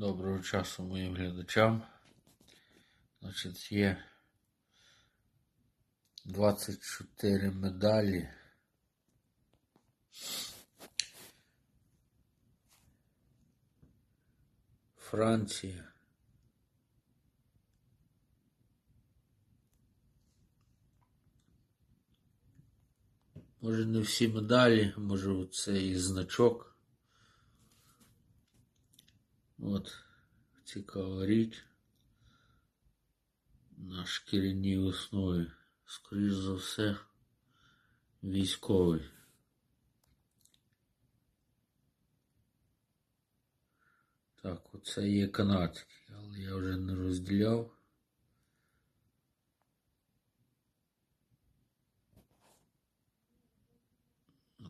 Доброго часу моїм глядачам. Значить, є 24 медалі. Франція. Може не всі медалі, може оце і значок. От, цікава річ. На шкіряній основі. Скоріш за все, військовий. Так, оце є канадський, але я вже не розділяв.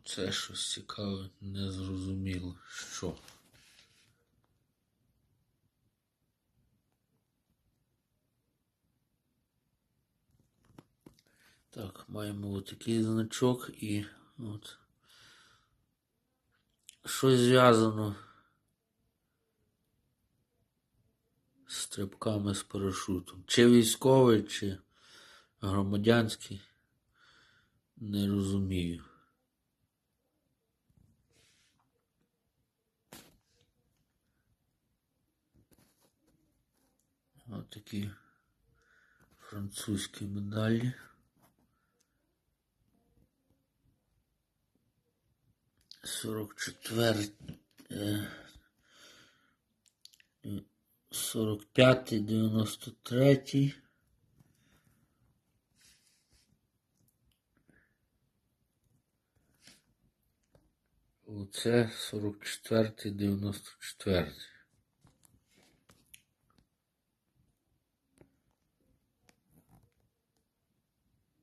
Це щось цікаве, незрозуміло що. Так, маємо отакий значок і от. Щось зв'язано з стрибками з парашутом. Чи військовий, чи громадянський. Не розумію. Отакі французькі медалі. Сорок четвертий, сорок п'ятий, дев'яносто третій. Оце сорок четвертий, дев'яносто четвертий.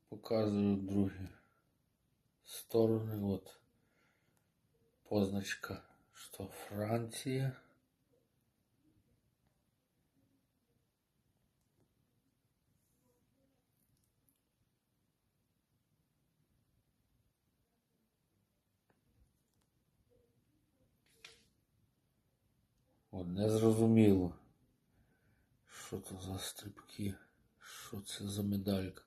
Показую другі сторони. От позначка, что Франция. Не зрозуміло, що це за стрибки, що це за медалька.